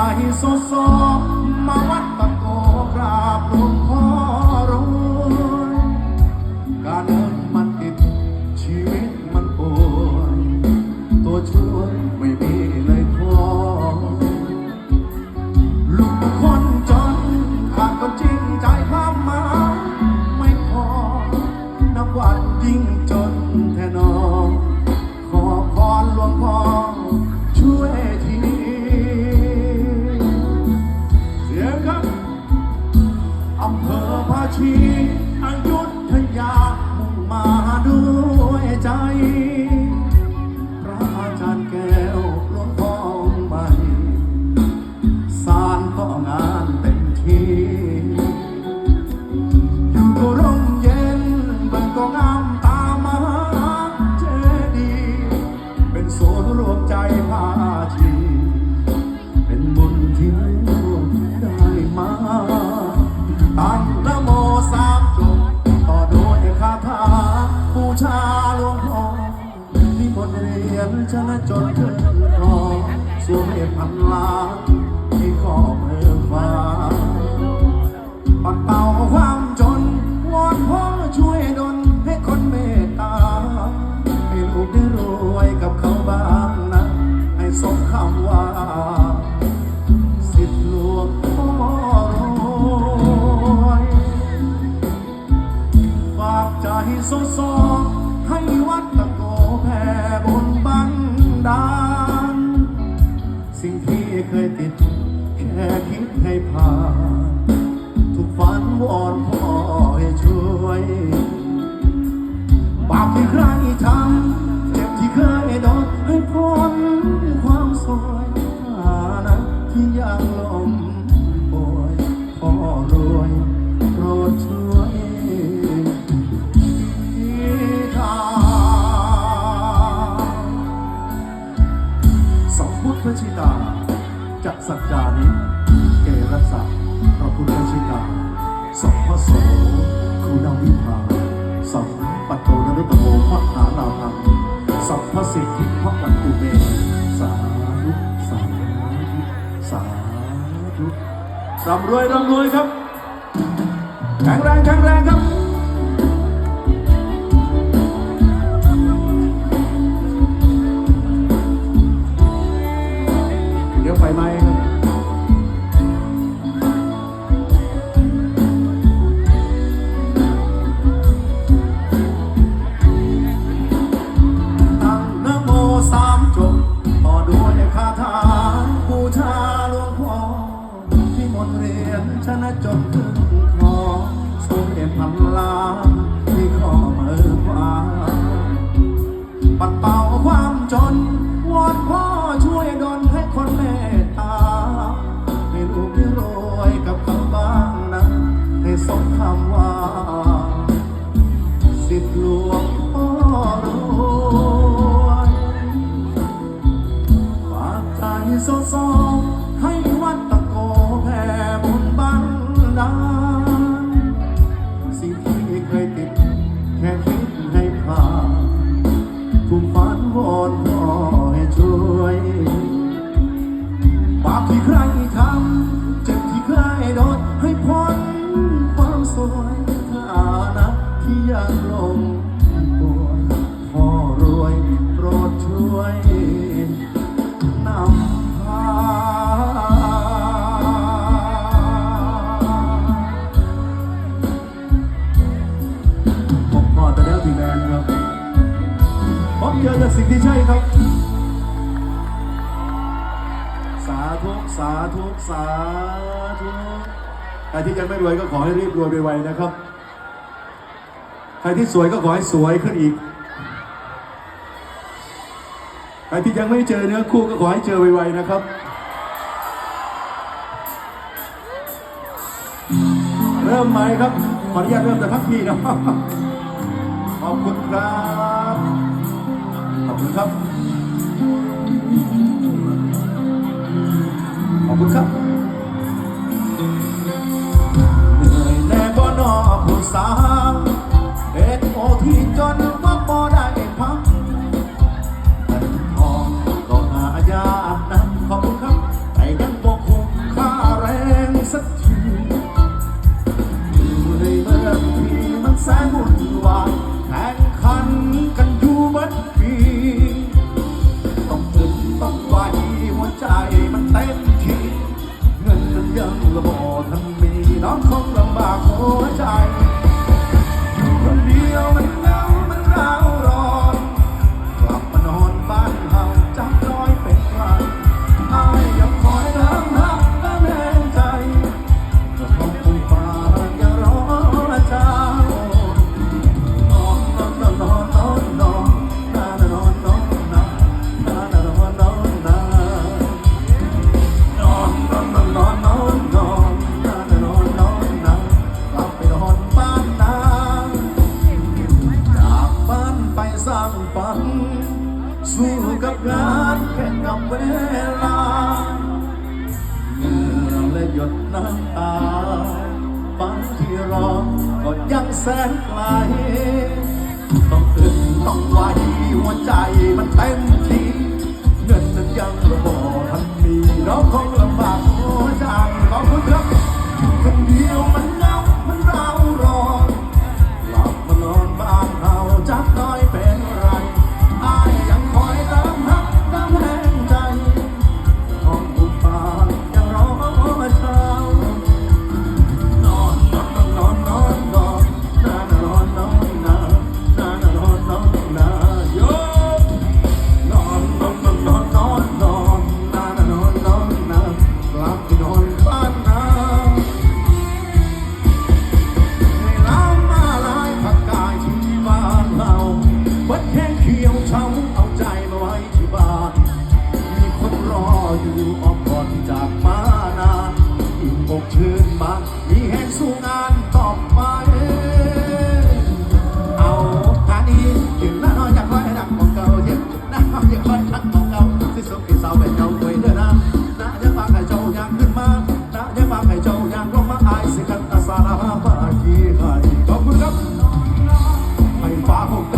ใจสซสซมาวัดตะโกกราบหลวงพ่อ my โซโซ ให้วัดตะโกแผ่บนบันดาล สิ่งที่เคยติด แค่คิดให้ผ่าน ทุกฝันวอนพ่อให้ช่วย บาปที่ใครทำ ระชิตาจากสัจจานิเกรักษาพระคุณพระชิตาสอมพระโสคุณวิภาสอมปัตโตนรุตโมมหาลาภังสัมพสิทธิพระวันตุเม สาธุสาธุสาธุรำรวยร่ำรวยครับ แข็งแรงแข็งแรงครับ ธุสาธุใครที่ยังไม่รวยก็ขอให้รีบรวยไปไวนะครับ ใครที่สวยก็ขอให้สวยขึ้นอีก ใครที่ยังไม่เจอเนื้อคู่ก็ขอให้เจอไวๆนะครับ เริ่มไหมครับ ขออนุญาตเริ่มแต่พักพี่นะขอบคุณครับ ขอบคุณครับ ขอบคุณครับเหนื่อยแน่บ่นอผู้สาว กัเวลาเงื่อและหยดน้ำตาฟันที่รอก็ยังแสนไกล ต้องตื่นต้องไหวหัวใจมันเต็มที่เงินจะยังระบอทันมีเราคง สู้งานต่อไป เอาการนี้ chuyện đã nói chẳng nói đặt một câu nhưng đã không những con thắt một câu xin sống thì sao về đâu quay đưa nam đã nhớ ba ngày châu nhang ขึ้นมา đã nhớ ba ngày châu nhang ลงมาอายสิกันตาสาราบากีให้ขอบคุณครับให้ฟ้าของ